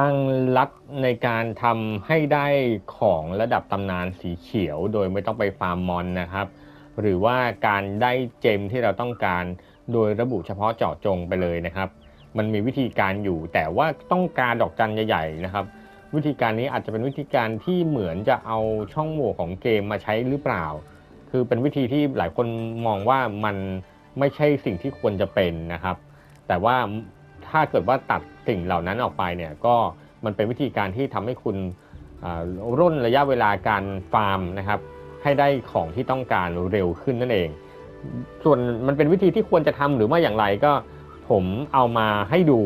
างลัดในการทำให้ได้ของระดับตำนานสีเขียว โดยไม่ต้องไปฟาร์มมอนนะครับ หรือว่าการได้เจมที่เราต้องการโดยระบุเฉพาะเจาะจงไปเลยนะครับ มันมีวิธีการอยู่แต่ว่าต้องการดอกจันใหญ่ๆนะครับ วิธีการนี้อาจจะเป็นวิธีการที่เหมือนจะเอาช่องโหว่ของเกมมาใช้หรือเปล่า คือเป็นวิธีที่หลายคนมองว่ามันไม่ใช่สิ่งที่ควรจะเป็นนะครับ แต่ว่า ถ้าเกิดว่าตัดสิ่งเหล่านั้นออกไปเนี่ยก็มันเป็นวิธีการที่ทำให้คุณร่นระยะเวลาการฟาร์มนะครับ ให้ได้ของที่ต้องการเร็วขึ้นนั่นเอง ส่วนมันเป็นวิธีที่ควรจะทำหรือไม่อย่างไรก็ผมเอามาให้ดู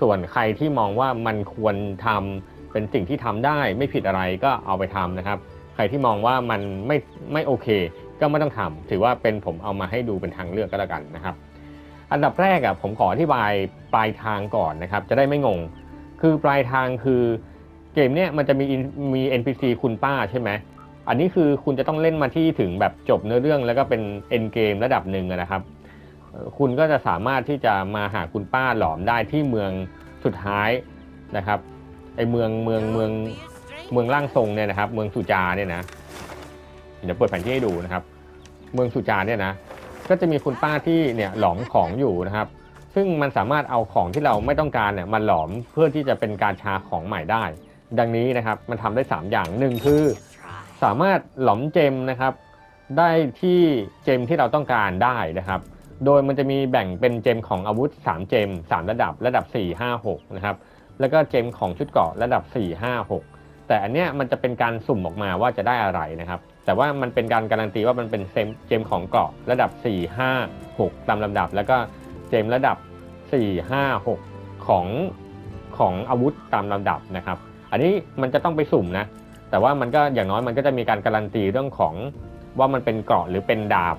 ส่วนใครที่มองว่ามันควรทำเป็นสิ่งที่ทำได้ไม่ผิดอะไรก็เอาไปทำนะครับ ใครที่มองว่ามันไม่ไม่โอเค ก็ไม่ต้องทำถือว่าเป็นผมเอามาให้ดูเป็นทางเลือกก็แล้วกันนะครับ อันดับแรกอะผมขออธิบายปลายทางก่อนนะครับ จะได้ไม่งง คือปลายทางคือเกมเนี้ยมันจะมีมี NPC คุณป้าใช่ไหมอันนี้คือคุณจะต้องเล่นมาที่ถึงแบบจบเนื้อเรื่องแล้วก็เป็น end game ระดับหนึ่งนะครับ คุณก็จะสามารถที่จะมาหาคุณป้าหลอมได้ที่เมืองสุดท้ายนะครับไอเมืองเมืองเมืองเมืองร่างทรงเนี่ยนะครับ เมืองสุจาเนี่ยนะเดี๋ยวเปิดแผนที่ให้ดูนะครับ เมืองสุจาเนี่ยนะ ก็จะมีคุณป้าที่เนี่ยหลอมของอยู่นะครับ ซึ่งมันสามารถเอาของที่เราไม่ต้องการเนี่ยมาหลอมเพื่อที่จะเป็นการชาของใหม่ได้ ดังนี้นะครับมันทำได้ 3 อย่างหนึ่งคือสามารถหลอมเจมนะครับ ได้ที่เจมที่เราต้องการได้นะครับ โดยมันจะมีแบ่งเป็นเจมของอาวุธ 3 เจม 3 ระดับระดับ 4 5 6 นะครับ แล้วก็เจมของชุดเกาะระดับ 4 5 6 แต่อันเนี้ยมันจะเป็นการสุ่มออกมาว่าจะได้อะไรนะครับ แต่ว่ามันเป็นการการันตีว่ามันเป็นเจมของเกราะระดับ 4 5 6 ตามลำดับ แล้วก็เจมระดับ 4 5 6 ของของอาวุธตามลำดับนะครับ อันนี้มันจะต้องไปสุ่มนะ แต่ว่ามันก็อย่างน้อยมันก็จะมีการการันตีเรื่องของว่ามันเป็นเกราะหรือเป็นดาบ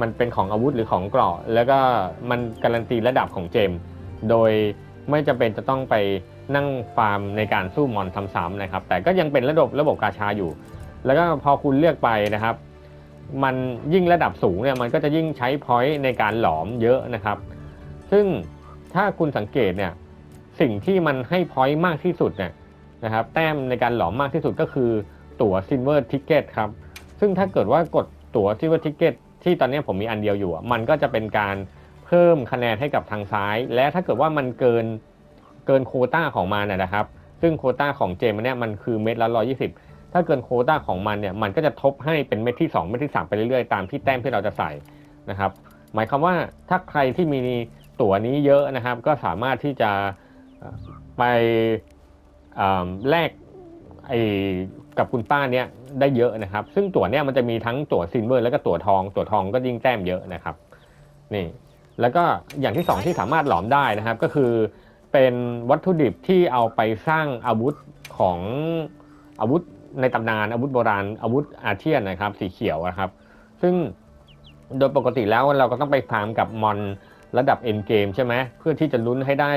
มันเป็นของอาวุธหรือของเกราะ แล้วก็มันการันตีระดับของเจม โดยไม่จำเป็นจะต้องไปนั่งฟาร์มในการสู้มอนซ้ำๆนะครับ แต่ก็ยังเป็นระบบระบบกาชาอยู่ แล้วก็พอคุณเลือกไปนะครับ มันยิ่งระดับสูงเนี่ยมันก็จะยิ่งใช้พอยต์ในการหลอมเยอะนะครับ ซึ่งถ้าคุณสังเกตเนี่ยสิ่งที่มันให้พอยต์มากที่สุดเนี่ยนะครับแต้มในการหลอมมากที่สุดก็คือตั๋ว Silver Ticket ครับ ซึ่งถ้าเกิดว่ากดตั๋ว Silver Ticket ที่ตอนนี้ผมมีอันเดียวอยู่ มันก็จะเป็นการเพิ่มคะแนนให้กับทางซ้าย และถ้าเกิดว่ามันเกินเกินโควต้าของมันนะครับ ซึ่งโควต้าของเจมเนี่ยมันคือเม็ดละ120 ถ้าเกินโคต้าของมันเนี่ยมันก็จะทบให้เป็นเม็ดที่ 2 เม็ดที่ 3 ไปเรื่อยๆ ตามที่แต้มที่เราจะใส่นะครับ หมายความว่าถ้าใครที่มีตั๋วนี้เยอะนะครับ ก็สามารถที่จะไปแลกไอ้กับคุณป้าเนี่ยได้เยอะนะครับ ซึ่งตั๋วเนี่ยมันจะมีทั้งตั๋วซิลเวอร์แล้วก็ตั๋วทอง ตั๋วทองก็ยิ่งแต้มเยอะนะครับนี่แล้วก็อย่างที่สองที่สามารถหลอมได้นะครับ ก็คือเป็นวัตถุดิบที่เอาไปสร้างอาวุธของอาวุธ ในตำนานอาวุธโบราณอาวุธอาเทียนนะครับ สีเขียวนะครับ ซึ่งโดยปกติแล้วเราก็ต้องไปฟาร์มกับมอนระดับเอ็นเกมใช่ไหมเพื่อที่จะลุ้นให้ได้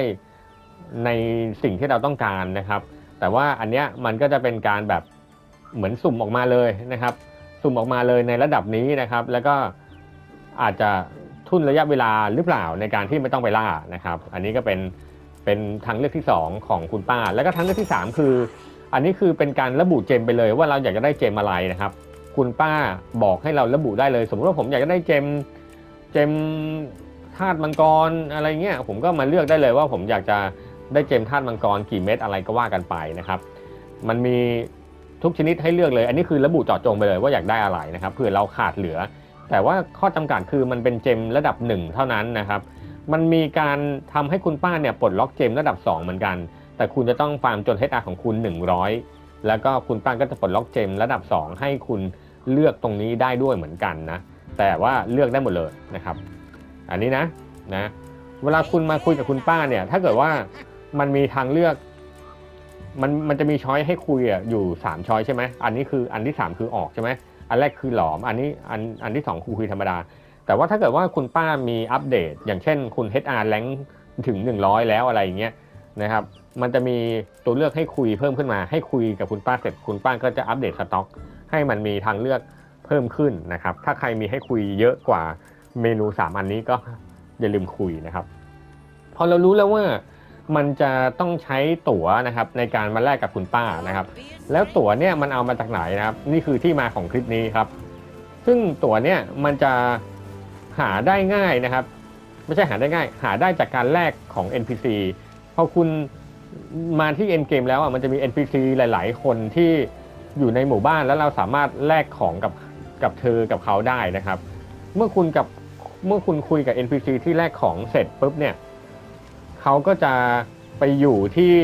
ในสิ่งที่เราต้องการนะครับ แต่ว่าอันเนี้ยมันก็จะเป็นการแบบเหมือนสุ่มออกมาเลยนะครับ สุ่มออกมาเลยในระดับนี้นะครับ แล้วก็อาจจะทุนระยะเวลาหรือเปล่าในการที่ไม่ต้องไปล่านะครับ อันนี้ก็เป็นเป็นทางเลือกที่ 2 ของคุณป้า แล้วก็ทางเลือกที่ 3 คือ อันนี้คือเป็นการระบุเจมไปเลยว่าเราอยากจะได้เจมอะไรนะครับ คุณป้าบอกให้เราระบุได้เลย สมมติว่าผมอยากจะได้เจมเจมธาตุมังกรอะไรเงี้ยผมก็มาเลือกได้เลยว่าผมอยากจะได้เจมธาตุมังกรกี่เม็ดอะไรก็ว่ากันไปนะครับ มันมีทุกชนิดให้เลือกเลย อันนี้คือระบุเจาะจงไปเลยว่าอยากได้อะไรนะครับเผื่อเราขาดเหลือ แต่ว่าข้อจำกัดคือมันเป็นเจมระดับหนึ่งเท่านั้นนะครับ มันมีการทำให้คุณป้าเนี่ยปลดล็อกเจมระดับ 2 เหมือนกัน แต่คุณจะต้องฟาร์มจน HR ของคุณ 100 แล้วก็คุณป้าก็จะปลดล็อกเจมระดับ 2 ให้คุณเลือกตรงนี้ได้ด้วยเหมือนกันนะ แต่ว่าเลือกได้หมดเลยนะครับ อันนี้นะนะ เวลาคุณมาคุยกับคุณป้าเนี่ย ถ้าเกิดว่ามันมีทางเลือกมันมันจะมีช้อยให้คุยอะอยู่3ช้อยใช่ไหมอันนี้คืออันที่3คือออกใช่ไหมอันแรกคือหลอม อันนี้อันอันที่2คือคุยธรรมดา แต่ว่าถ้าเกิดว่าคุณป้ามีอัปเดต อย่างเช่นคุณ HR แรงถึง 100 แล้วอะไรอย่างเงี้ยนะครับ มันจะมีตัวเลือกให้คุยเพิ่มขึ้นมา ให้คุยกับคุณป้าเสร็จคุณป้าก็จะอัปเดตสต็อก ให้มันมีทางเลือกเพิ่มขึ้นนะครับ ถ้าใครมีให้คุยเยอะกว่าเมนู 3 อันนี้ก็อย่าลืมคุยนะครับพอเรารู้แล้วว่ามันจะต้องใช้ตั๋วนะครับในการมาแลกกับคุณป้านะครับ แล้วตั๋วเนี่ยมันเอามาจากไหนนะครับ นี่คือที่มาของคลิปนี้ครับ ซึ่งตั๋วเนี่ยมันจะหาได้ง่ายนะครับ ไม่ใช่หาได้ง่าย หาได้จากการแลกของ NPC พอคุณ มาที่ End Game แล้วอะมันจะมี NPC หลาย ๆ คนที่อยู่ในหมู่บ้านแล้วเราสามารถแลกของกับกับเธอกับเขาได้นะครับ เมื่อคุณกับเมื่อคุณคุยกับ NPC ที่แลกของเสร็จปุ๊บเนี่ยเขาก็จะไปอยู่ที่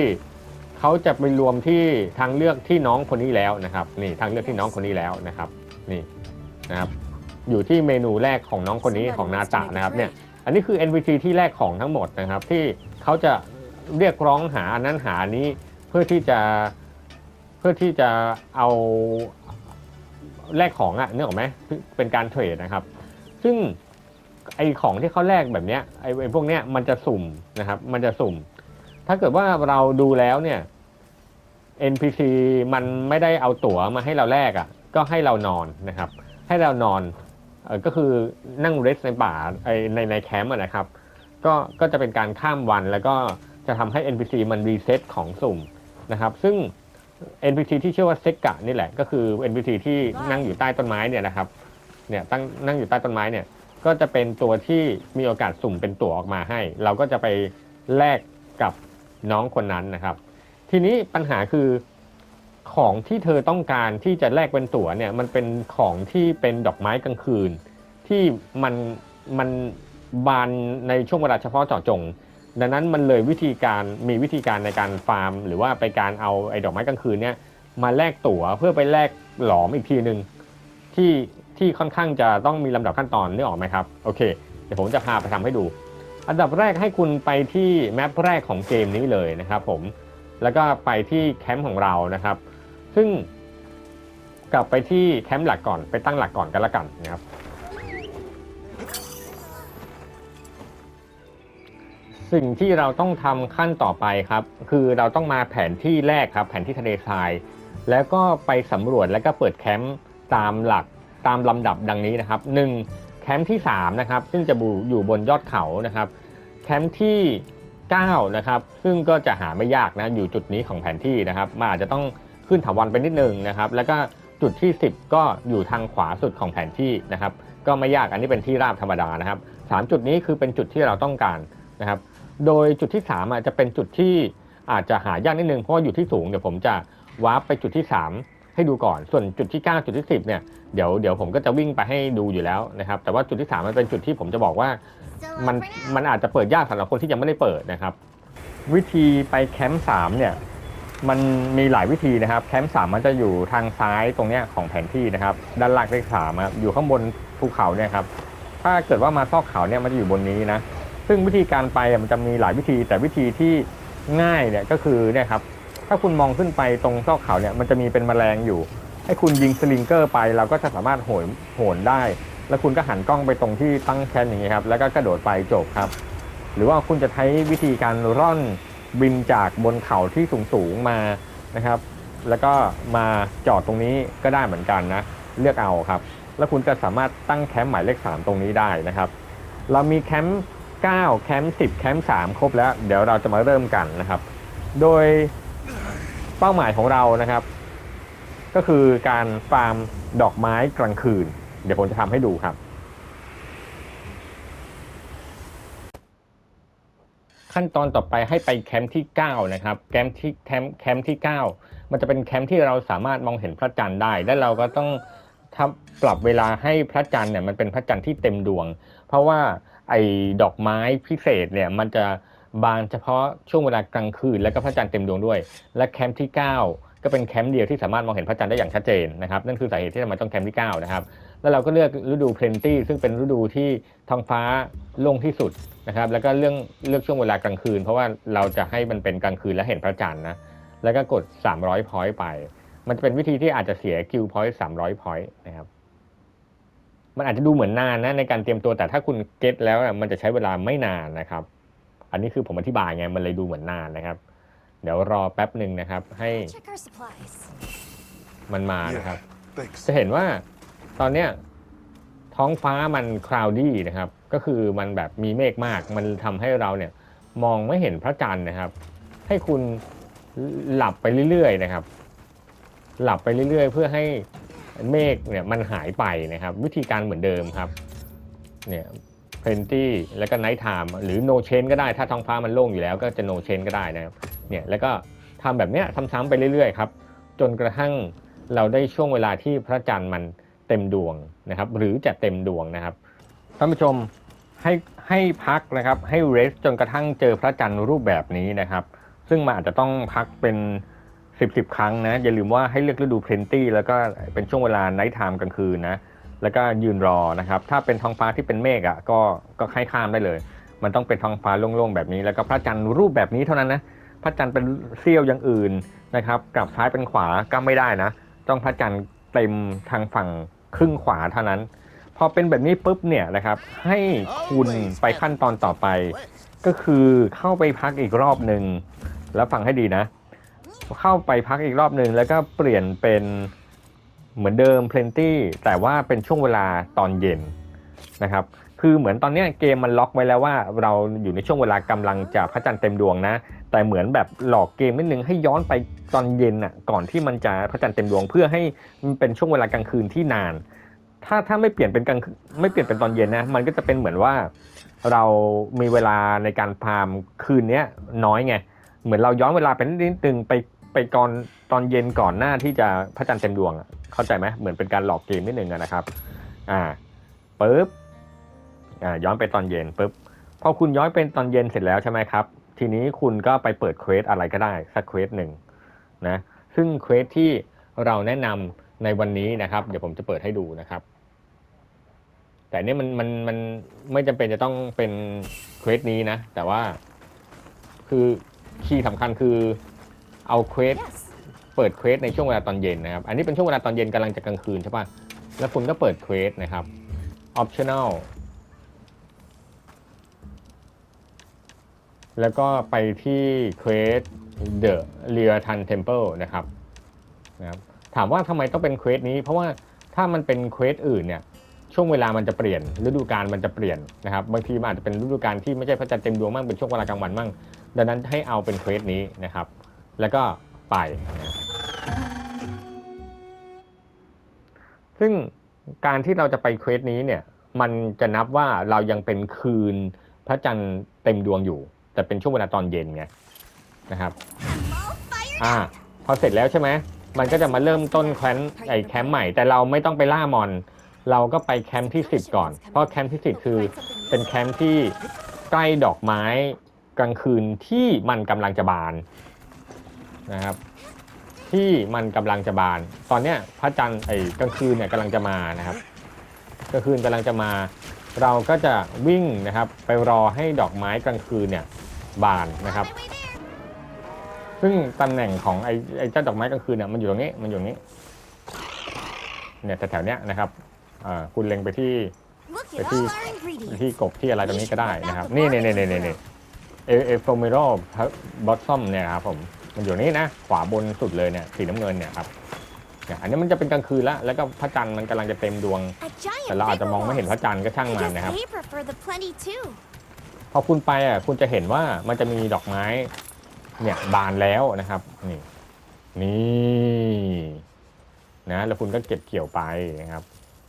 เขาจะไปรวมที่ทางเลือกที่น้องคนนี้แล้วนะครับ นี่ทางเลือกที่น้องคนนี้แล้วนะครับ นี่นะครับ อยู่ที่เมนูแรกของน้องคนนี้ของนาตะนะครับเนี่ย อันนี้คือ NPC ที่แรกของทั้งหมดนะครับ ที่เขาจะ เรียกร้องหาอันนั้นหาอันนี้เพื่อที่จะเพื่อที่จะเอาแลกของอะนึกออกไหมเป็นการเทรดนะครับ ซึ่งไอของที่เขาแลกแบบเนี้ยไอไอพวกเนี้ยมันจะสุ่มนะครับ มันจะสุ่ม ถ้าเกิดว่าเราดูแล้วเนี่ย NPC มันไม่ได้เอาตั๋วมาให้เราแลกอะ่ะ ก็ให้เรานอนนะครับ ให้เรานอนเออก็คือนั่งเรสในป่าไอในในแคมป์อะนะครับ ก็ก็จะเป็นการข้ามวันแล้วก็ จะทำให้ NPC มันรีเซ็ตของสุ่มนะครับซึ่ง NPC ที่ชื่อว่าเซกะนี่แหละ ก็คือ NPC ที่นั่งอยู่ใต้ต้นไม้เนี่ยนะครับเนี่ยตั้งนั่งอยู่ใต้ต้นไม้เนี่ยก็จะเป็นตัวที่มีโอกาสสุ่มเป็นตั๋วออกมาให้ เราก็จะไปแลกกับน้องคนนั้นนะครับ ทีนี้ปัญหาคือของที่เธอต้องการที่จะแลกเป็นตั๋วเนี่ยมันเป็นของที่เป็นดอกไม้กลางคืน ที่มันมันบานในช่วงเวลาเฉพาะเจาะจง ดังนั้นมันเลยวิธีการมีวิธีการในการฟาร์ม หรือว่าไปการเอาไอ้ดอกไม้กลางคืนเนี่ยมาแลกตั๋วเพื่อไปแลกหลอมอีกทีหนึ่งที่ที่ค่อนข้างจะต้องมีลำดับขั้นตอนนึกออกไหมครับโอเคเดี๋ยวผมจะพาไปทำให้ดู อันดับแรกให้คุณไปที่แมปแรกของเกมนี้เลยนะครับผมแล้วก็ไปที่แคมป์ของเรานะครับ ซึ่งกลับไปที่แคมป์หลักก่อนไปตั้งหลักก่อนกันละกันนะครับ สิ่งที่เราต้องทำขั้นต่อไปครับ คือเราต้องมาแผนที่แรกครับ แผนที่ทะเลทราย แล้วก็ไปสำรวจแล้วก็เปิดแคมป์ตามหลักตามลำดับดังนี้นะครับ 1. แคมป์ที่3นะครับซึ่งจะอยู่บนยอดเขานะครับ แคมป์ที่9นะครับซึ่งก็จะหาไม่ยากนะอยู่จุดนี้ของแผนที่นะครับมันอาจจะต้องขึ้นถาวรไปนิดนึงนะครับ แล้วก็จุดที่ 10 ก็อยู่ทางขวาสุดของแผนที่นะครับ ก็ไม่ยากอันนี้เป็นที่ราบธรรมดานะครับสามจุดนี้คือเป็นจุดที่เราต้องการนะครับ โดยจุดที่3อะจะเป็นจุดที่อาจจะหายากนิดนึงเพราะว่าอยู่ที่สูงเดี๋ยวผมจะวาร์ปไปจุดที่ 3 ให้ดูก่อน ส่วนจุดที่ 9 จุดที่ 10เนี่ยเดี๋ยวเดี๋ยวผมก็จะวิ่งไปให้ดูอยู่แล้วนะครับ แต่ว่าจุดที่ 3 มันเป็นจุดที่ผมจะบอกว่ามันมันอาจจะเปิดยากสำหรับคนที่ยังไม่ได้เปิดนะครับ วิธีไปแคมป์3เนี่ยมันมีหลายวิธีนะครับ แคมป์สามมันจะอยู่ทางซ้ายตรงเนี้ยของแผนที่นะครับ ด้านล่างเลขสามครับอยู่ข้างบนภูเขาเนี่ยครับ ถ้าเกิดว่ามาซอกเขาเนี่ยมันจะอยู่บนนี้นะ ซึ่งวิธีการไปมันจะมีหลายวิธี แต่วิธีที่ง่ายเนี่ยก็คือเนี่ยครับถ้าคุณมองขึ้นไปตรงซอกเขาเนี่ยมันจะมีเป็นแมลงอยู่ ให้คุณยิงสลิงเกอร์ไปเราก็จะสามารถโหนโหนได้ แล้วคุณก็หันกล้องไปตรงที่ตั้งแคมป์อย่างนี้ครับแล้วก็กระโดดไปจบครับ หรือว่าคุณจะใช้วิธีการร่อนบินจากบนเขาที่สูงๆมานะครับ แล้วก็มาจอดตรงนี้ก็ได้เหมือนกันนะเลือกเอาครับ แล้วคุณจะสามารถตั้งแคมป์หมายเลข 3 ตรงนี้ได้นะครับ เรามีแคมป์ 9 แคมป์ 10 แคมป์ 3 ครบแล้ว เดี๋ยวเราจะมาเริ่มกันนะครับ โดยเป้าหมายของเรานะครับ ก็คือการฟาร์มดอกไม้กลางคืน เดี๋ยวผมจะทำให้ดูครับ ขั้นตอนต่อไปให้ไปแคมป์ที่ 9 นะครับ แคมป์ที่แคมป์แคมป์ที่ 9 มันจะเป็นแคมป์ที่เราสามารถมองเห็นพระจันทร์ได้ และเราก็ต้องทำปรับเวลาให้พระจันทร์เนี่ยมันเป็นพระจันทร์ที่เต็มดวง เพราะว่า ไอ้ดอกไม้พิเศษเนี่ยมันจะบานเฉพาะช่วงเวลากลางคืน และก็พระจันทร์เต็มดวงด้วย และแคมป์ที่ 9 ก็เป็นแคมป์เดียวที่สามารถมองเห็นพระจันทร์ได้อย่างชัดเจนนะครับนั่นคือสาเหตุที่ทำไมต้องแคมป์ที่ 9 นะครับ แล้วเราก็เลือกฤดูเพลนตี้ซึ่งเป็นฤดูที่ท้องฟ้าโล่งที่สุดนะครับแล้วก็เรื่องเลือกช่วงเวลากลางคืน เพราะว่าเราจะให้มันเป็นกลางคืนและเห็นพระจันทร์นะแล้วก็กด 300พอยต์ไป มันจะเป็นวิธีที่อาจจะเสียกิลพอยต์300พอยต์นะครับ มันอาจจะดูเหมือนนานนะในการเตรียมตัวแต่ถ้าคุณเก็ตแล้วอะมันจะใช้เวลาไม่นานนะครับ อันนี้คือผมอธิบายไงมันเลยดูเหมือนนานนะครับ เดี๋ยวรอแป๊บหนึ่งนะครับ ให้ Check our supplies. มันมานะครับ Thanks. จะเห็นว่าตอนเนี้ยท้องฟ้ามันคลาวดี้นะครับ ก็คือมันแบบมีเมฆมาก มันทำให้เราเนี่ยมองไม่เห็นพระจันทร์นะครับ ให้คุณหลับไปเรื่อยๆนะครับ หลับไปเรื่อยๆ เพื่อให้ เมฆเนี่ยมันหายไปนะครับ วิธีการเหมือนเดิมครับเนี่ยเพนตี้แล้วก็ไนท์ไทม์หรือโนเชนก็ได้ถ้าท้องฟ้ามันโล่งอยู่แล้วก็จะโนเชนก็ได้นะครับเนี่ยแล้วก็ทำแบบเนี้ยซ้ำๆไปเรื่อยๆครับจนกระทั่งเราได้ช่วงเวลาที่พระจันทร์มันเต็มดวงนะครับ หรือจะเต็มดวงนะครับท่านผู้ชมให้ให้พักนะครับให้เรสจนกระทั่งเจอพระจันทร์รูปแบบนี้นะครับ ซึ่งมันอาจจะต้องพักเป็น 10บสิบครั้งนะอย่าลืมว่าให้เลือกฤดูเพลนตี้แล้วก็เป็นช่วงเวลาไนท์ไทม์กลางคืนนะแล้วก็ยืนรอนะครับ ถ้าเป็นท้องฟ้าที่เป็นเมฆอะก็ก็ให้ข้ามได้เลย มันต้องเป็นท้องฟ้าโล่งๆแบบนี้ แล้วก็พระจันทร์รูปแบบนี้เท่านั้นนะพระจันทร์เป็นเสี้ยวอย่างอื่นนะครับกลับซ้ายเป็นขวาก็ไม่ได้นะ ต้องพระจันทร์เต็มทางฝั่งครึ่งขวาเท่านั้น พอเป็นแบบนี้ปุ๊บเนี่ยนะครับ ให้คุณไปขั้นตอนต่อไป ก็คือเข้าไปพักอีกรอบหนึ่งแล้วฟังให้ดีนะ เข้าไปพักอีกรอบหนึ่งแล้วก็เปลี่ยนเป็นเหมือนเดิม plenty แต่ว่าเป็นช่วงเวลาตอนเย็นนะครับ คือเหมือนตอนนี้เกมมันล็อกไว้แล้วว่าเราอยู่ในช่วงเวลากำลังจะพระจันทร์เต็มดวงนะ แต่เหมือนแบบหลอกเกมนิดนึงให้ย้อนไปตอนเย็นอะก่อนที่มันจะพระจันทร์เต็มดวง เพื่อให้มันเป็นช่วงเวลากลางคืนที่นาน ถ้าถ้าไม่เปลี่ยนเป็นกลางไม่เปลี่ยนเป็นตอนเย็นนะมันก็จะเป็นเหมือนว่าเรามีเวลาในการพามคืนเนี้ยน้อยไงเหมือนเราย้อนเวลาไปนิดนึงไป ไปก่อนตอนเย็นก่อนหน้าที่จะพระจันทร์เต็มดวงเข้าใจไหมเหมือนเป็นการหลอกเกมนิดนึงนะครับ อ่าปุ๊บอ่าย้อนไปตอนเย็นปุ๊บพอคุณย้อนเป็นตอนเย็นเสร็จแล้วใช่ไหมครับ ทีนี้คุณก็ไปเปิดเควสอะไรก็ได้สักเควสหนึ่งนะซึ่งเควสที่เราแนะนำในวันนี้นะครับ เดี๋ยวผมจะเปิดให้ดูนะครับ แต่นี่มันมันมันไม่จำเป็นจะต้องเป็นเควสนี้นะ แต่ว่าคือคีย์สำคัญคือ เอาเควส Yes. เปิดเควสในช่วงเวลาตอนเย็นนะครับ อันนี้เป็นช่วงเวลาตอนเย็นกำลังจะกลางคืนใช่ปะแล้วคุณก็เปิดเควสนะครับ optional แล้วก็ไปที่เควส the r e a t a n temple นะครับนะครับ ถามว่าทำไมต้องเป็นเควสนี้ เพราะว่าถ้ามันเป็นเควสอื่นเนี่ยช่วงเวลามันจะเปลี่ยน ฤดูกาลมันจะเปลี่ยนนะครับ บางทีมันอาจจะเป็นฤดูกาลที่ไม่ใช่พระจันทร์เต็มดวงมั่งเป็นช่วงเวลากลางวันมั่งดังนั้นให้เอาเป็นเควสนี้นะครับ แล้วก็ไป ซึ่งการที่เราจะไปเควสนี้เนี่ย มันจะนับว่าเรายังเป็นคืนพระจันทร์เต็มดวงอยู่ แต่เป็นช่วงเวลาตอนเย็นไงนะครับอ่าพอเสร็จแล้วใช่ไหมมันก็จะมาเริ่มต้นแคมป์ไอแคมป์ใหม่ แต่เราไม่ต้องไปล่ามอน เราก็ไปแคมป์ที่10ก่อน เพราะแคมป์ที่10คือเป็นแคมป์ที่ใกล้ดอกไม้กลางคืนที่มันกำลังจะบาน นะครับ ที่มันกำลังจะบาน ตอนเนี้ยพระจันทร์ไอ้กลางคืนเนี่ยกำลังจะมานะครับกลางคืนกำลังจะมา เราก็จะวิ่งนะครับ ไปรอให้ดอกไม้กลางคืนเนี่ยบานนะครับ my way there. ซึ่งตำแหน่งของไอ้ไอ้เจ้าดอกไม้กลางคืนเนี่ยมันอยู่ตรงนี้มันอยู่ตรงนี้เนี่ยแถวๆเนี้ยนะครับอ่าคุณเล็งไปที่ Look Cái at thi- all our ingredients. ที่กบที่อะไรตรงนี้ก็ได้นะครับ นี่นี่นี่นี่นี่เอเอฟโฟมิโรบอทซอมเนี่ยครับผม มันอยู่นี่นะ ขวาบนสุดเลยเนี่ยสีน้ำเงินเนี่ยครับเนี่ยอันนี้มันจะเป็นกลางคืนแล้วแล้วก็พระจันทร์มันกำลังจะเต็มดวง A giant แต่เราอาจจะมองไม่เห็นพระจันทร์ก็ช่าง I มัน guess นะครับ they prefer the plenty too. พอคุณไปอะคุณจะเห็นว่ามันจะมีดอกไม้ เนี่ยบานแล้วนะครับนี่นี่นะแล้วคุณก็เก็บเกี่ยวไปนะครับ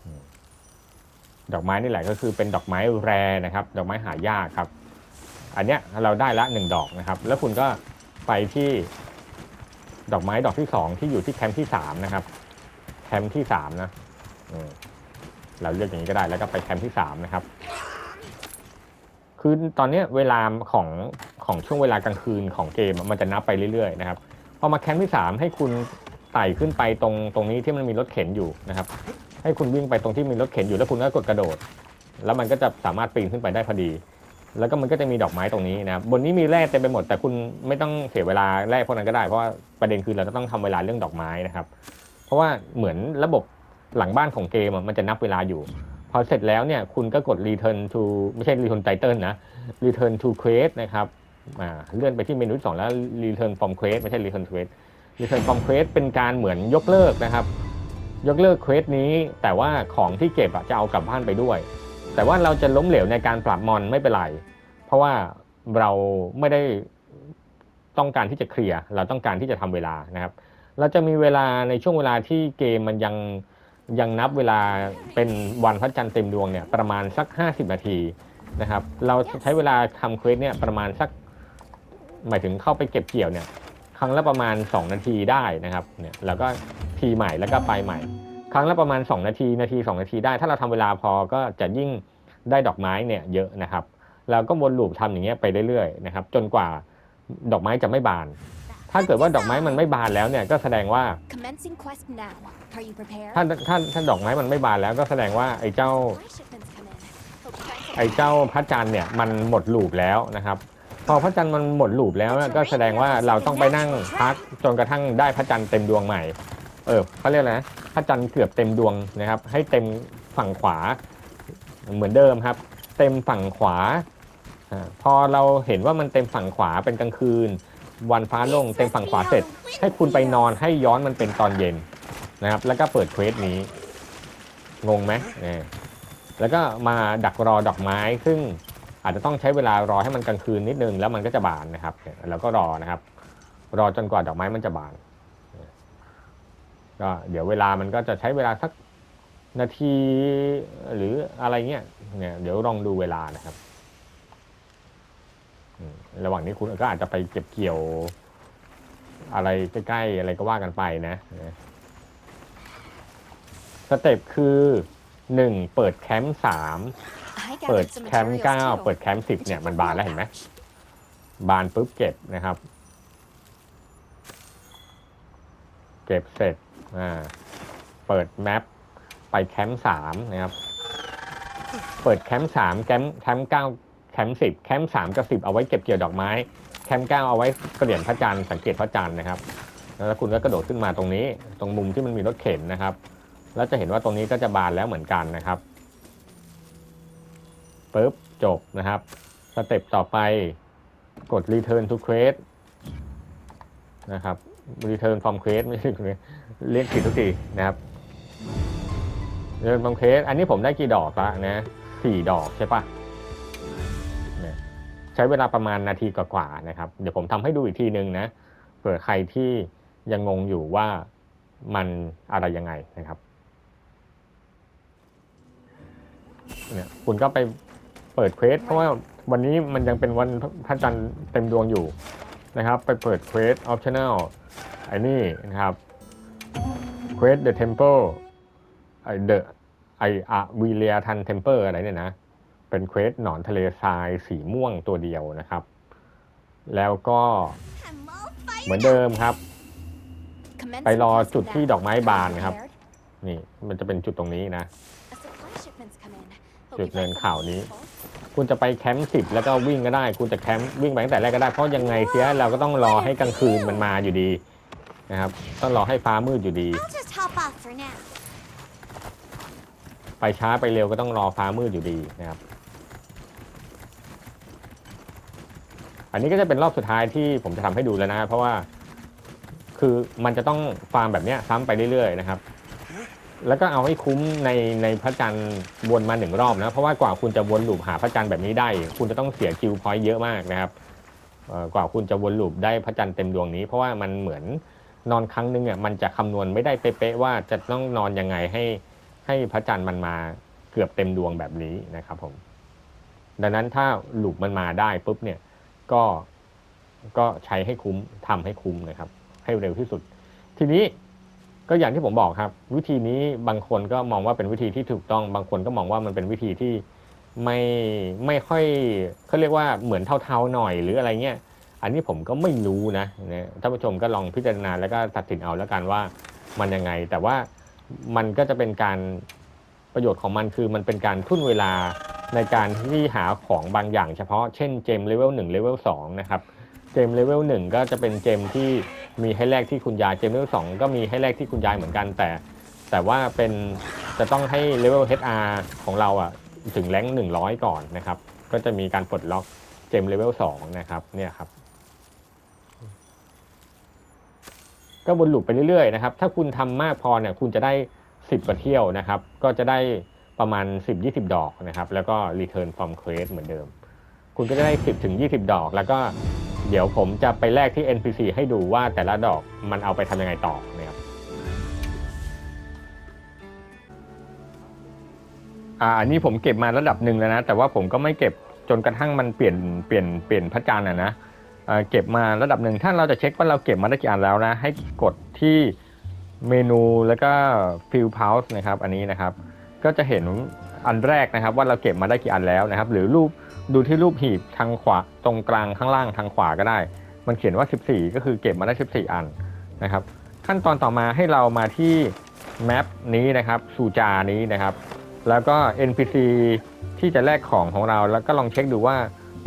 อืมดอกไม้นี่แหละก็คือเป็นดอกไม้แรนะครับ ดอกไม้หายากครับ อันเนี้ยเราได้ละหนึ่งดอกนะครับ แล้วคุณก็ ไปที่ดอกไม้ดอกที่สองที่อยู่ที่แคมป์ที่สามนะครับแคมป์ที่สามนะเราเลือกอย่างนี้ก็ได้แล้วก็ไปแคมป์ที่สามนะครับ คือตอนนี้เวลาของของช่วงเวลากลางคืนของเกมมันจะนับไปเรื่อยๆนะครับพอมาแคมป์ที่3ให้คุณไต่ขึ้นไปตรงตรงนี้ที่มันมีรถเข็นอยู่นะครับ ให้คุณวิ่งไปตรงที่มีรถเข็นอยู่แล้วคุณก็กดกระโดด แล้วมันก็จะสามารถปีนขึ้นไปได้พอดี แล้วก็มันก็จะมีดอกไม้ตรงนี้นะครับบนนี้มีแร่เต็มไปหมด แต่คุณไม่ต้องเสียเวลาแร่พวกนั้นก็ได้ เพราะว่าประเด็นคือเราจะต้องทำเวลาเรื่องดอกไม้นะครับ เพราะว่าเหมือนระบบหลังบ้านของเกมมันจะนับเวลาอยู่ พอเสร็จแล้วเนี่ยคุณก็กด return to ไม่ใช่ return title นะ return to quest นะครับอ่าเลื่อนไปที่เมนูที่สองแล้ว return from quest ไม่ใช่ return quest return from quest เป็นการเหมือนยกเลิกนะครับ ยกเลิกเควสนี้แต่ว่าของที่เก็บจะเอากลับบ้านไปด้วย แต่ว่าเราจะล้มเหลวในการปรับมอนไม่เป็นไร เพราะว่าเราไม่ได้ต้องการที่จะเคลียร์ เราต้องการที่จะทำเวลานะครับ เราจะมีเวลาในช่วงเวลาที่เกมมันยังยังนับเวลาเป็นวันพระจันทร์เต็มดวงเนี่ยประมาณสัก 50 นาทีนะครับ เราใช้เวลาทำเควสเนี่ยประมาณสักหมายถึงเข้าไปเก็บเกี่ยวเนี่ยครั้งละประมาณ 2 นาทีได้นะครับเนี่ยแล้วก็ทีใหม่แล้วก็ไปใหม่ ครั้งละประมาณ 2 นาทีนาที 2 นาทีได้ ถ้าเราทำเวลาพอก็จะยิ่งได้ดอกไม้เนี่ยเยอะนะครับเราก็วนลูปทำอย่างเงี้ยไปเรื่อยๆนะครับจนกว่าดอกไม้จะไม่บาน ถ้าเกิดว่าดอกไม้มันไม่บานแล้วเนี่ยก็แสดงว่า Commencing quest now. Are you prepared? ถ้าถ้าถ้าดอกไม้มันไม่บานแล้วก็แสดงว่าไอ้เจ้า My shipments come in. Hope you find ไอ้เจ้าพระจันทร์เนี่ยมันหมดลูปแล้วนะครับ พอพระจันทร์มันหมดลูปแล้วเนี่ยก็แสดงว่าเราต้องไปนั่งพักจนกระทั่งได้พระจันทร์เต็มดวงใหม่ เออเขาเรียกอะไรนะพระจันทร์เกือบเต็มดวงนะครับ ให้เต็มฝั่งขวาเหมือนเดิมครับ เต็มฝั่งขวาอพอเราเห็นว่ามันเต็มฝั่งขวาเป็นกลางคืน วันฟ้าโลงเต็มฝั่งขวาเสร็จ ให้คุณไปนอนให้ย้อนมันเป็นตอนเย็นนะครับ แล้วก็เปิดเควสนี้งงไหมเนี่ยแล้วก็มาดักรอดอกไม้ซึ่งอาจจะต้องใช้เวลารอให้มันกลางคืนนิดนึงแล้วมันก็จะบานนะครับเนี่ยแล้วก็รอนะครับ รอจนกว่าดอกไม้มันจะบาน ก็เดี๋ยวเวลามันก็จะใช้เวลาสักนาทีหรืออะไรเงี้ยเนี่ยเดี๋ยวลองดูเวลานะครับอืมระหว่างนี้คุณก็อาจจะไปเก็บเกี่ยว อะไรใกล้ๆอะไรก็ว่ากันไปนะนะสเต็ปคือหนึ่งเปิดแคมป์สาม I เปิด gathered some แคมป์ materials เก้า too. เปิดแคมป์สิบเนี่ยมันบานแล้วเห็นไหมบานปุ๊บเก็บนะครับ เก็บเสร็จ อ่า เปิดแมปไปแคมป์สามนะครับ เปิดแคมป์สามแคมป์แคมป์เก้าแคมป์สิบแคมป์สามกับสิบเอาไว้เก็บเกี่ยวดอกไม้ แคมป์เก้าเอาไว้เปลี่ยนพระจันทร์สังเกตพระจันทร์นะครับ แล้วคุณก็กระโดดขึ้นมาตรงนี้ ตรงมุมที่มันมีรถเข็นนะครับ แล้วจะเห็นว่าตรงนี้ก็จะบานแล้วเหมือนกันนะครับปุ๊บจบนะครับ สเต็ปต่อไปกด return to quest นะครับ return from quest ไม่ใช่ เรียกผิดทุกทีนะครับ return from quest อันนี้ผมได้กี่ดอกละนะสี่ดอกใช่ปะเนี่ยใช้เวลาประมาณนาทีกว่าๆนะครับ เดี๋ยวผมทำให้ดูอีกทีนึงนะเผื่อใครที่ยังงงอยู่ว่ามันอะไรยังไงนะครับเนี่ยคุณก็ไปเปิดเควสเพราะว่าวันนี้มันยังเป็นวันพระจันทร์เต็มดวงอยู่นะครับ ไปเปิดเควสออปชั่น l ไอ้นี่นะครับ เควส The Temple ไอ้ The ไออะวีเลียทันเทมเปอร์อะไรเนี่ยนะ เป็นเควสหนอนทะเลทรายสีม่วงตัวเดียวนะครับ แล้วก็เหมือนเดิมครับ ไปรอจุดที่ดอกไม้บานนะครับ นี่มันจะเป็นจุดตรงนี้นะ จุดเนิน find เขา something นี้ คุณจะไปแคมป์สิบแล้วก็วิ่งก็ได้ คุณจะแคมป์วิ่งไปตั้งแต่แรกก็ได้ เพราะยังไงเสียเราก็ต้องรอให้กลางคืนมันมาอยู่ดี นะครับ ต้องรอให้ฟ้ามืดอยู่ดี I'll just hop off for now. ไปช้าไปเร็วก็ต้องรอฟ้ามืดอยู่ดีนะครับ อันนี้ก็จะเป็นรอบสุดท้ายที่ผมจะทำให้ดูแล้วนะ เพราะว่าคือมันจะต้องฟาร์มแบบเนี้ยซ้ำไปเรื่อยๆนะครับ แล้วก็เอาให้คุ้มในในพระจันทร์วนมาหนึ่งรอบนะ เพราะว่ากว่าคุณจะวนลูปหาพระจันทร์แบบนี้ได้ คุณจะต้องเสียคิวพอยต์เยอะมากนะครับเอ่อกว่าคุณจะวนลูปได้พระจันทร์เต็มดวงนี้เพราะว่ามันเหมือน นอนครั้งหนึ่งอะมันจะคำนวณไม่ได้เป๊ะๆว่าจะต้องนอนยังไงให้ให้พระจันทร์มันมาเกือบเต็มดวงแบบนี้นะครับผม ดังนั้นถ้าหลูปมันมาได้ปุ๊บเนี่ยก็ก็ใช้ให้คุ้มทำให้คุ้มนะครับ ให้เร็วที่สุด ทีนี้ก็อย่างที่ผมบอกครับ วิธีนี้บางคนก็มองว่าเป็นวิธีที่ถูกต้อง บางคนก็มองว่ามันเป็นวิธีที่ไม่ไม่ค่อยเขาเรียกว่าเหมือนเท่าๆหน่อยหรืออะไรเงี้ย อันนี้ผมก็ไม่รู้นะนะท่านผู้ชมก็ลองพิจารณาแล้วก็ตัดสินเอาแล้วกันว่ามันยังไง แต่ว่ามันก็จะเป็นการประโยชน์ของมันคือมันเป็นการทุ่นเวลาในการที่หาของบางอย่างเฉพาะเช่นเจมเลเวล1เลเวล2นะครับเจมเลเวล1ก็จะเป็นเจมที่มีให้แลกที่คุณยายเจมเลเวล2ก็มีให้แลกที่คุณยายเหมือนกันแต่ แต่ว่าเป็นจะต้องให้เลเวล HR ของเราอะถึงแรงค์100ก่อนนะครับก็จะมีการปลดล็อกเจมเลเวล2นะครับเนี่ยครับ ก็วนลูปไปเรื่อยๆนะครับ ถ้าคุณทำมากพอเนี่ยคุณจะได้ 10กว่าเที่ยวนะครับ ก็จะได้ประมาณ 10-20 ดอกนะครับ แล้วก็ return from quest เหมือนเดิม คุณก็จะได้ 10ถึง20 ดอก แล้วก็เดี๋ยวผมจะไปแลกที่ NPC ให้ดูว่าแต่ละดอกมันเอาไปทำยังไงต่อนะครับอ่าอันนี้ผมเก็บมาระดับหนึ่งแล้วนะ แต่ว่าผมก็ไม่เก็บจนกระทั่งมันเปลี่ยนเปลี่ยนเปลี่ยนพระจันทร์อะนะ เก็บมาระดับหนึ่งถ้าเราจะเช็คว่าเราเก็บมาได้กี่อันแล้วนะ ให้กดที่เมนูแล้วก็ Fill Pulse นะครับ อันนี้นะครับ ก็จะเห็นอันแรกนะครับ ว่าเราเก็บมาได้กี่อันแล้วนะครับ หรือรูปดูที่รูปหีบทางขวาตรงกลางข้างล่างทางขวาก็ได้ มันเขียนว่า 14 ก็คือเก็บมาได้ 14 อันนะครับ ขั้นตอนต่อมาให้เรามาที่แมปนี้นะครับสูจานี้นะครับ แล้วก็ NPC ที่จะแลกของของเรา แล้วก็ลองเช็คดูว่า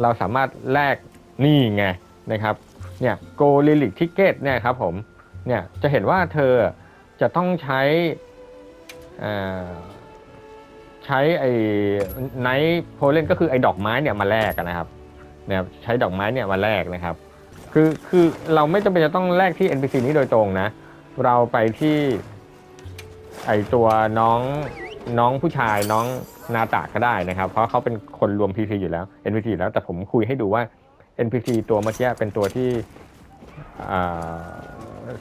เราสามารถแลกนี่ไง นะครับเนี่ย Go Relic Ticket เนี่ยครับผมเนี่ยจะเห็นว่าเธอจะต้องใช้ใช้ไอ้ไนท์โพเลนก็คือไอ้ดอกไม้เนี่ยมาแลกกันนะครับเนี่ยใช้ดอกไม้เนี่ยมาแลกนะครับ คือคือเราไม่จำเป็นจะต้องแลกที่ NPC นี้โดยตรงนะ เราไปที่ไอตัวน้องน้องผู้ชายน้องนาตาก็ได้นะครับ เพราะเขาเป็นคนรวม PC อยู่แล้ว NPC อยู่แล้วแต่ผมคุยให้ดูว่า NPC ตัวเมื่อกี้เป็นตัวที่อ่า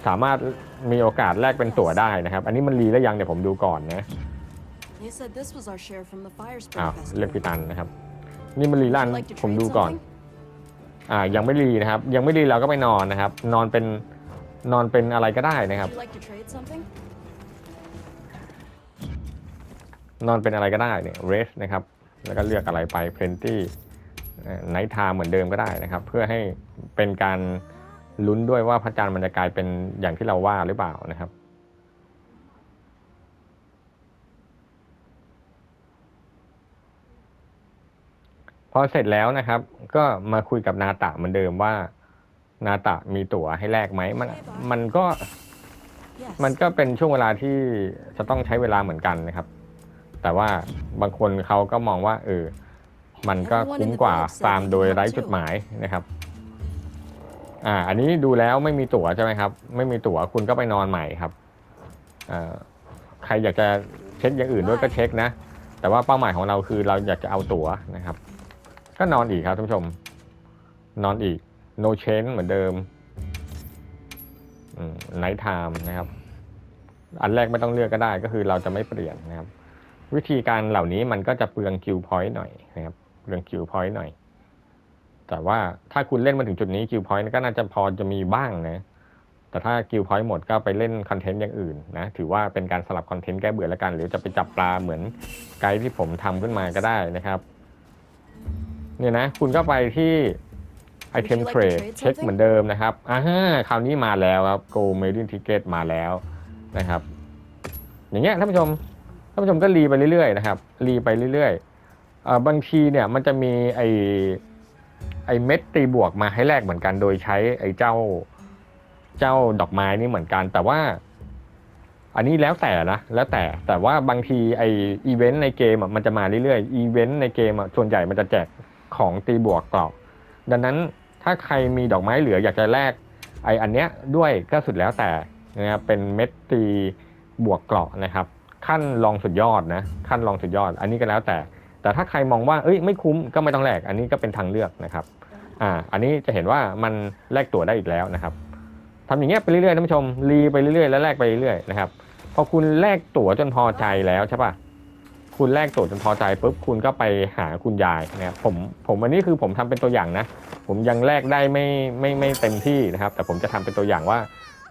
สามารถมีโอกาสแลกเป็นตั๋วได้นะครับ อันนี้มันรีแล้วยังเดี๋ยวผมดูก่อนนะ They said this was our share from the Fire อ้าว Spring เลือก Festival. พี่ตันนะครับ นี่มันรีลั่น Would you like to ผม trade ดูก่อน something? อ่ายังไม่รีนะครับ ยังไม่รีเราก็ไปนอนนะครับ นอนเป็นนอนเป็นอะไรก็ได้นะครับ Would you like to trade something? นอนเป็นอะไรก็ได้เนี่ยเรสนะครับ แล้วก็เลือกอะไรไปเพนตี้ ไนท์ไทม์เหมือนเดิมก็ได้นะครับ เพื่อให้เป็นการลุ้นด้วยว่าพระจันทร์มันจะกลายเป็นอย่างที่เราว่าหรือเปล่านะครับพอเสร็จแล้วนะครับ ก็มาคุยกับนาตะเหมือนเดิมว่า นาตะมีตั๋วให้แลกไหมมันมันก็มันก็เป็นช่วงเวลาที่จะต้องใช้เวลาเหมือนกันนะครับ แต่ว่าบางคนเขาก็มองว่าเออ มันก็คุ้มกว่าฟาร์มโดยไร้จุดหมายนะครับอ่าอันนี้ดูแล้วไม่มีตั๋วใช่ไหมครับ ไม่มีตั๋วคุณก็ไปนอนใหม่ครับอ่าใครอยากจะเช็คอย่างอื่นด้วยก็เช็คนะ แต่ว่าเป้าหมายของเราคือเราอยากจะเอาตั๋วนะครับ ก็นอนอีกครับท่านผู้ชม นอนอีก no change เหมือนเดิมไนท์ไทม์นะครับ อันแรกไม่ต้องเลือกก็ได้ก็คือเราจะไม่เปลี่ยนนะครับ วิธีการเหล่านี้มันก็จะเปลืองคิวพอยต์หน่อยนะครับ เปลืองคิวพอยต์หน่อย แต่ว่าถ้าคุณเล่นมาถึงจุดนี้คิวพอยต์ก็น่าจะพอจะมีบ้างนะ แต่ถ้าคิวพอยต์หมดก็ไปเล่นคอนเทนต์อย่างอื่นนะ ถือว่าเป็นการสลับคอนเทนต์แก้เบื่อแล้วกัน หรือจะไปจับปลาเหมือนไกด์ที่ผมทำขึ้นมาก็ได้นะครับ เนี่ยนะ คุณก็ไปที่ไอเทม Would you like เทร to ด trade เช็ค something? เหมือนเดิมนะครับอ่าคราวนี้มาแล้วครับ Go m a d i n Ticket มาแล้วนะครับ อย่างเงี้ยท่านผู้ชมท่านผู้ชมก็รีไปเรื่อยๆนะครับรีไปเรื่อยๆเอ่อ บางทีเนี่ยมันจะมีไอไอเม็ดตีบวกมาให้แลกเหมือนกันโดยใช้ไอเจ้าเจ้าดอกไม้นี่เหมือนกัน แต่ว่า อันนี้แล้วแต่นะแล้วแต่แต่ว่าบางทีไออีเวนต์ในเกมมันจะมาเรื่อยๆอีเวนต์ในเกมส่วนใหญ่มันจะแจกของตีบวกกรอบดังนั้นถ้าใครมีดอกไม้เหลืออยากจะแลกไออันเนี้ยด้วยก็สุดแล้วแต่นะครับเป็นเม็ดตีบวกเกราะนะครับ ขั้นรองสุดยอดนะขั้นรองสุดยอด อันนี้ก็แล้วแต่ แต่ถ้าใครมองว่าเอ้ยไม่คุ้มก็ไม่ต้องแลกอันนี้ก็เป็นทางเลือกนะครับอ่าอันนี้จะเห็นว่ามันแลกตั๋วได้อีกแล้วนะครับทำอย่างเงี้ยไปเรื่อยๆท่านผู้ชมรีไปเรื่อยๆแล้วแลกไปเรื่อยๆนะครับพอคุณแลกตั๋วจนพอใจแล้วใช่ปะคุณแลกตั๋วจนพอใจปุ๊บคุณก็ไปหาคุณยายนะครับผมผมอันนี้คือผมทำเป็นตัวอย่างนะ ผมยังแลกได้ไม่ไม่ไม่เต็มที่นะครับ แต่ผมจะทำเป็นตัวอย่างว่า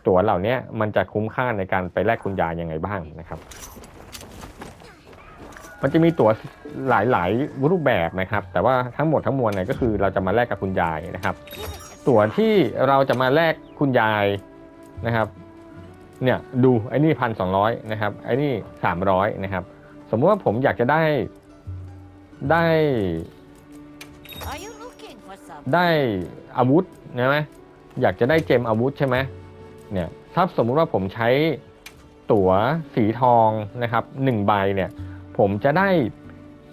ตั๋วเหล่านี้มันจะคุ้มค่าในการไปแลกคุณยายยังไงบ้างนะครับ มันจะมีตั๋วหลายๆรูปแบบนะครับ แต่ว่าทั้งหมดทั้งมวลเนี่ยก็คือเราจะมาแลกกับคุณยายนะครับ ตั๋วที่เราจะมาแลกคุณยายนะครับ เนี่ยดูไอ้นี่พันสองร้อยนะครับ ไอ้นี่สามร้อยนะครับ สมมติว่าผมอยากจะได้ได้ได้อาวุธใช่ไหมอยากจะได้เจมอาวุธใช่ไหมเนี่ยถ้าสมมุติว่าผมใช้ตั๋วสีทองนะครับหนึ่งใบเนี่ย ผมจะได้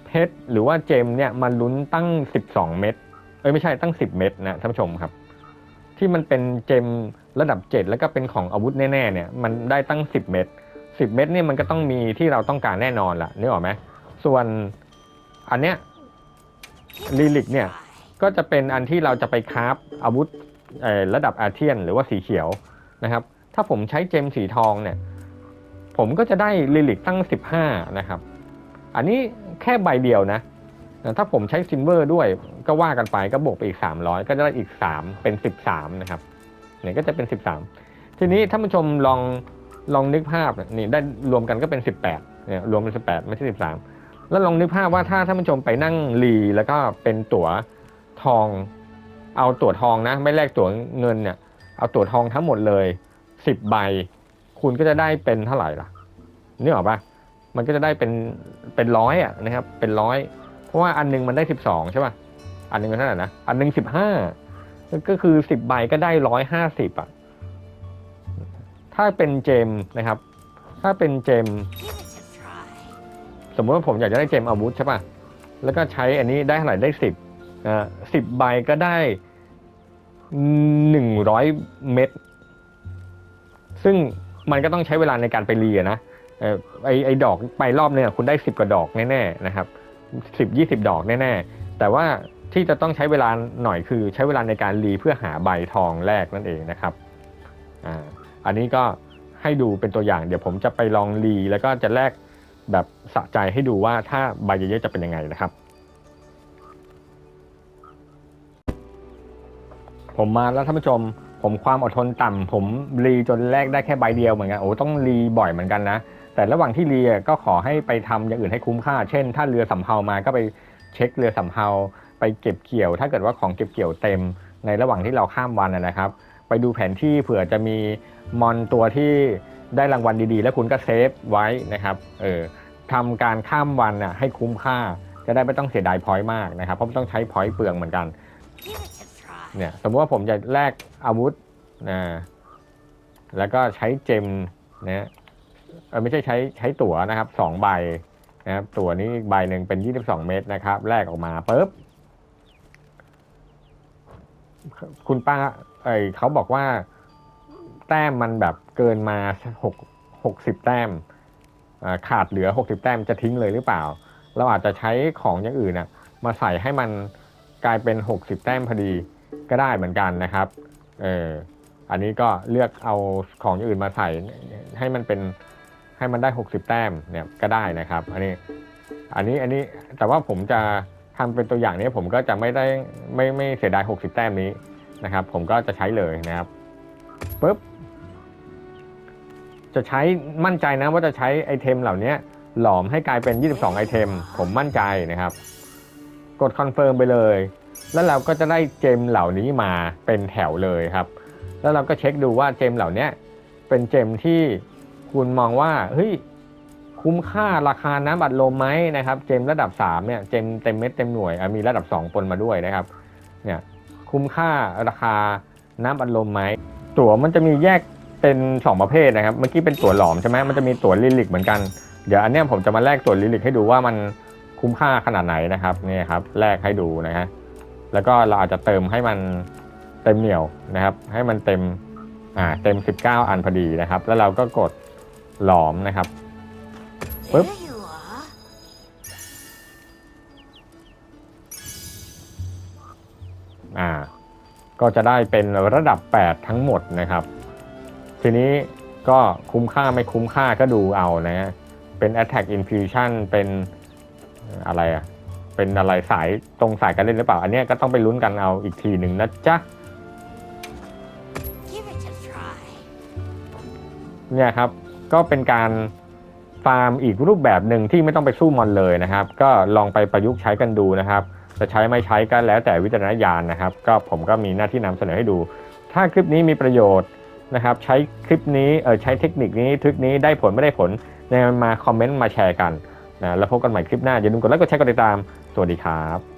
เพชรหรือว่าเจมเนี่ยมาลุ้นตั้ง 12 เม็ดเอ้ยไม่ใช่ตั้ง 10 เม็ดนะท่านผู้ชมครับ ที่มันเป็นเจมระดับ 7 แล้วก็เป็นของอาวุธแน่ๆเนี่ยมันได้ตั้ง 10 เม็ด10 เม็ดเนี่ยมันก็ต้องมีที่เราต้องการแน่นอนล่ะนึกออกไหมส่วนอันเนี้ย Give it a Lilik เนี่ยก็จะเป็นอันที่เราจะไปคราฟอาวุธระดับอาเทียนหรือว่าสีเขียวนะครับ ถ้าผมใช้เจมสีทองเนี่ย ผมก็จะได้ลิลิกตั้ง 15 นะครับ อันนี้แค่ใบเดียวนะ ถ้าผมใช้ซิลเวอร์ด้วยก็ว่ากันไปก็บวกไปอีก 300 ก็จะได้อีก 3 เป็น 13 นะครับเนี่ยก็จะเป็น 13 ทีนี้ท่านผู้ชมลองลองนึกภาพนี่ได้รวมกันก็เป็น 18เนี่ยรวมเป็น 18 ไม่ใช่ 13 แล้วลองนึกภาพว่าถ้าท่านผู้ชมไปนั่งรีแล้วก็เป็นตั๋วทอง เอาตั๋วทองนะ ไม่แลกตั๋วเงินเนี่ยเอาตั๋วทองทั้งหมดเลย 10 ใบ คุณก็จะได้เป็นเท่าไหร่ล่ะนึกออกปะ มันก็จะได้เป็นเป็นร้อยอะนะครับ เป็นร้อยเพราะว่าอันหนึงมันได้12ใช่ป่ะอันหนึงมันเท่าไหร่นะอันหนึง15ก็คือ10ใบก็ได้150อะถ้าเป็นเจมนะครับ ถ้าเป็นเจม สมมติว่าผมอยากจะได้เจมอาวุธใช่ป่ะแล้วก็ใช้อันนี้ได้เท่าไหร่ได้สิบอ่าสิบใบก็ได้หนึ่งร้อยเม็ดซึ่งมันก็ต้องใช้เวลาในการไปเรียนะ ไอไอดอกไปรอบเนี่ยคุณได้สิบกว่าดอกแน่ๆนะครับสิบยี่สิบดอกแน่ๆ แต่ว่าที่จะต้องใช้เวลาหน่อยคือใช้เวลาในการรีเพื่อหาใบทองแรกนั่นเองนะครับอ่าอันนี้ก็ให้ดูเป็นตัวอย่างเดี๋ยวผมจะไปลองรีแล้วก็จะแลกแบบสะใจให้ดูว่าถ้าใบเยอะๆจะเป็นยังไงนะครับ ผมมาแล้วท่านผู้ชม ผมความอดทนต่ำผมรีจนแลกได้แค่ใบเดียวเหมือนกันโอ้ต้องรีบ่อยเหมือนกันนะ แต่ระหว่างที่เรีอะก็ขอให้ไปทำอย่างอื่นให้คุ้มค่า เช่น ถ้าเรือสำเภามาก็ไปเช็คเรือสำเภาไปเก็บเกี่ยว ถ้าเกิดว่าของเก็บเกี่ยวเต็ม ในระหว่างที่เราข้ามวันนะครับ ไปดูแผนที่เผื่อจะมีมอนตัวที่ได้รางวัลดีๆ แล้วคุณก็เซฟไว้นะครับ เออทำการข้ามวันน่ะให้คุ้มค่า จะได้ไม่ต้องเสียดายพอยต์มากนะครับ เพราะมันต้องใช้พอยต์เปลืองเหมือนกัน เนี่ยสมมติว่าผมจะแลกอาวุธนะแล้วก็ใช้เจมนะ เออไม่ใช่ใช้ใช้ตั๋วนะครับสองใบนะครับตั๋วนี้อีกใบหนึ่งเป็น22เมตรนะครับแลกออกมาปุ๊บคุณป้าเอยเขาบอกว่า แต้มมันแบบเกินมาหกหกสิบแต้มขาดเหลือ60แต้มจะทิ้งเลยหรือเปล่า เราอาจจะใช้ของอย่างอื่นน่ะมาใส่ให้มันกลายเป็น60แต้มพอดีก็ได้เหมือนกันนะครับเอออันนี้ก็เลือกเอาของอย่างอื่นมาใส่ให้มันเป็น ให้มันได้ 60 แต้มเนี่ยก็ได้นะครับอันนี้อันนี้อันนี้แต่ว่าผมจะทำเป็นตัวอย่างนี้ผมก็จะไม่ได้ไม่ไม่เสียดาย 60 แต้มนี้นะครับ ผมก็จะใช้เลยนะครับปุ๊บจะใช้มั่นใจนะว่าจะใช้ไอเทมเหล่านี้หลอมให้กลายเป็น 22 ไอเทม ผมมั่นใจนะครับ กดคอนเฟิร์มไปเลย แล้วเราก็จะได้เจมเหล่านี้มาเป็นแถวเลยครับ แล้วเราก็เช็คดูว่าเจมเหล่านี้เป็นเจมที่ คุณมองว่าเฮ้ยคุ้มค่าราคาน้ำบัดลมไหมนะครับ เจมระดับ3เนี่ยเจมเต็มเม็ดเต็มหน่วยมีระดับ 2 ปนมาด้วยนะครับเนี่ยคุ้มค่าราคาน้ำอัดลมไหมตั๋วมันจะมีแยกเป็น 2 ประเภทนะครับ เมื่อกี้เป็นตั๋วหลอมใช่ไหมมันจะมีตั๋วลิลิกเหมือนกัน เดี๋ยวอันนี้ผมจะมาแลกตั๋วลิลิกให้ดูว่ามันคุ้มค่าขนาดไหนนะครับนี่ครับแลกให้ดูนะฮะแล้วก็เราอาจจะเติมให้มันเต็มเหนียวนะครับ ให้มันเต็มอ่าเต็ม 19 อันพอดีนะครับ แล้วเราก็กด หลอมนะครับ Whoop. There you are. อ่า ก็จะได้เป็นระดับ 8 ทั้งหมดนะครับ ทีนี้ก็คุ้มค่าไม่คุ้มค่าก็ดูเอานะฮะเป็น attack infusion เป็นอะไรอะเป็นอะไรสายตรงสายการเล่นหรือเปล่า อันเนี้ยก็ต้องไปลุ้นกันเอาอีกทีหนึ่งนะจ๊ะ Give it a try. เนี่ยครับ ก็เป็นการฟาร์มอีกรูปแบบหนึ่งที่ไม่ต้องไปสู้มอนเลยนะครับ ก็ลองไปประยุกต์ใช้กันดูนะครับ จะใช้ไม่ใช้ก็แล้วแต่วิจารณญาณนะครับ ก็ผมก็มีหน้าที่นำเสนอให้ดู ถ้าคลิปนี้มีประโยชน์นะครับ ใช้คลิปนี้เออใช้เทคนิคนี้ทริคนี้ได้ผลไม่ได้ผลเนี่ยมาคอมเมนต์มาแชร์กันนะแล้วพบกันใหม่คลิปหน้าอย่าลืมกดไลค์กดแชร์กดติดตามสวัสดีครับ